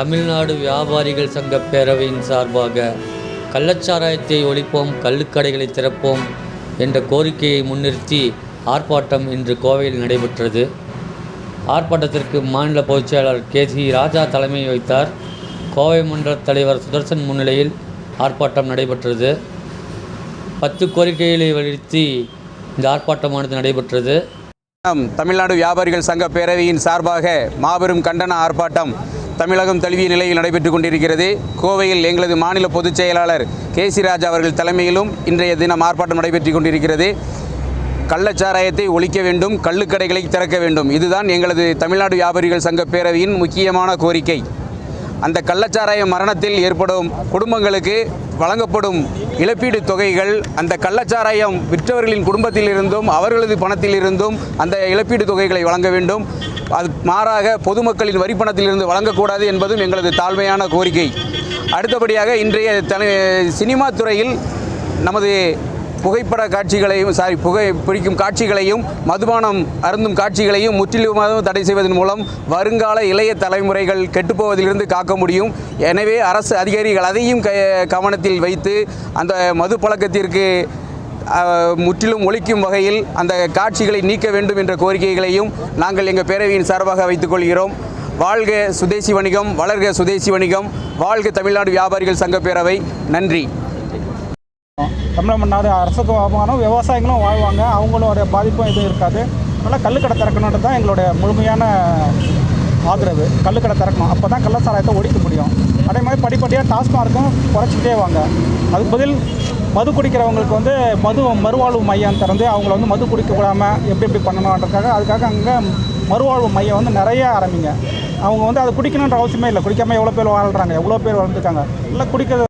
தமிழ்நாடு வியாபாரிகள் சங்க பேரவையின் சார்பாக கள்ளச்சாராயத்தை ஒழிப்போம் கள்ளுக்கடைகளை திறப்போம் என்ற கோரிக்கையை முன்னிறுத்தி ஆர்ப்பாட்டம் இன்று கோவையில் நடைபெற்றது. ஆர்ப்பாட்டத்திற்கு மாநில பொதுச் செயலாளர் கே. சி. ராஜா தலைமை வைத்தார் கோவை மன்ற தலைவர் சுதர்சன் முன்னிலையில் ஆர்ப்பாட்டம் நடைபெற்றது. பத்து கோரிக்கைகளை வலியுறுத்தி இந்த ஆர்ப்பாட்டமானது நடைபெற்றது. நம் தமிழ்நாடு வியாபாரிகள் சங்க பேரவையின் சார்பாக மாபெரும் கண்டன ஆர்ப்பாட்டம் தமிழகம் தழுவிய நிலையில் நடைபெற்றுக் கொண்டிருக்கிறது. கோவையில் எங்களது மாநில பொதுச் செயலாளர் கே சி ராஜா அவர்கள் தலைமையிலும் இன்றைய தினம் ஆர்ப்பாட்டம் நடைபெற்றுக் கொண்டிருக்கிறது. கள்ளச்சாராயத்தை ஒழிக்க வேண்டும் கள்ளுக்கடைகளை திறக்க வேண்டும். இதுதான் எங்களது தமிழ்நாடு வியாபாரிகள் சங்க பேரவையின் முக்கியமான கோரிக்கை. அந்த கள்ளச்சாராய மரணத்தில் ஏற்படும் குடும்பங்களுக்கு வழங்கப்படும் இழப்பீடு தொகைகள் அந்த கள்ளச்சாராயம் விற்றவர்களின் குடும்பத்திலிருந்தும் அவர்களது பணத்திலிருந்தும் அந்த இழப்பீடு தொகைகளை வழங்க வேண்டும். அது மாறாக பொதுமக்களின் வரிப்பணத்திலிருந்து வழங்கக்கூடாது என்பதும் எங்களது தாழ்மையான கோரிக்கை. அடுத்தபடியாக இன்றைய சினிமா துறையில் நமது புகைப்பட காட்சிகளையும் சாரி புகை பிடிக்கும் காட்சிகளையும் மதுபானம் அருந்தும் காட்சிகளையும் முற்றிலுமாக தடை செய்வதன் மூலம் வருங்கால இளைய தலைமுறைகள் கெட்டுப்போவதிலிருந்து காக்க முடியும். எனவே அரசு அதிகாரிகள் அதையும் க கவனத்தில் வைத்து அந்த மது பழக்கத்திற்கு முற்றிலும் ஒழிக்கும் வகையில் அந்த காட்சிகளை நீக்க வேண்டும் என்ற கோரிக்கைகளையும் நாங்கள் எங்கள் பேரவையின் சார்பாக வைத்துக் கொள்கிறோம். வாழ்க சுதேசி வணிகம் வளர்க சுதேசி வணிகம் வாழ்க தமிழ்நாடு வியாபாரிகள் சங்க பேரவை. நன்றி. தமிழ்நாடு அரசுக்கு வருமானம் விவசாயிகளும் வாழ்வாங்க. அவங்களோட பாதிப்பும் எதுவும் இருக்காது. அதனால் கல்லுக்கடை திறக்கணுன்றது தான் எங்களுடைய முழுமையான ஆதரவு. கல்லுக்கடை திறக்கணும். அப்போ தான் கள்ளச்சாராயத்தை ஒழிக்க முடியும். அதே மாதிரி படிப்படியாக டாஸ்மார்க்கும் குறைச்சிக்கிட்டே வாங்க. அதுக்கு பதில் மது குடிக்கிறவங்களுக்கு வந்து மது மறுவாழ்வு மையம் திறந்து அவங்கள வந்து மது குடிக்க விடாமல் எப்படி எப்படி பண்ணணுன்றதுக்காக அதுக்காக அங்கே மறுவாழ்வு மையம் வந்து நிறைய ஆரம்பிங்க. அவங்க வந்து அதை குடிக்கணுன்ற அவசியமே இல்லை. குடிக்காமல் எவ்வளோ பேர் வாழ்கிறாங்க எவ்வளோ பேர் வாழ்ந்துருக்காங்க இல்லை குடிக்கிறது